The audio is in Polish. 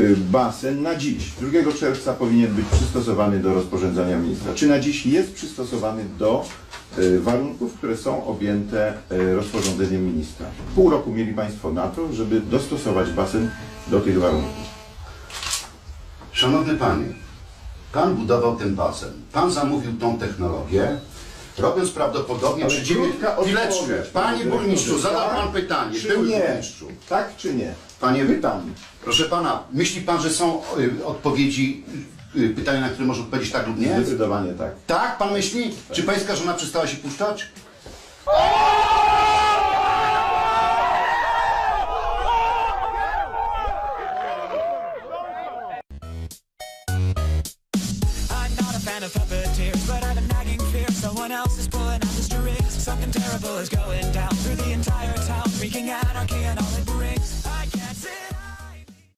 Y, Basen na dziś, 2 czerwca powinien być przystosowany do rozporządzenia ministra. Czy na dziś jest przystosowany do y, warunków, które są objęte y, rozporządzeniem ministra? Pół roku mieli Państwo na to, żeby dostosować basen do tych warunków. Szanowny Panie, Pan budował ten basen, Pan zamówił tą technologię, robiąc prawdopodobnie przeciwnie... krótka Chwileczkę, Panie burmistrzu, zadał tak Pan pytanie, Czy nie? burmistrzu. Tak czy nie? Panie Pytam. Proszę Pana, myśli Pan, że są y, odpowiedzi, y, pytania, na które może odpowiedzieć tak lub nie? Zdecydowanie tak. Tak, Pan myśli? Czy Pańska żona przestała się puszczać? I'm not a fan of puppeteers, but I have a nagging fear someone else is pulling out the strings. Something terrible is going down through the entire town, wreaking anarchy and all it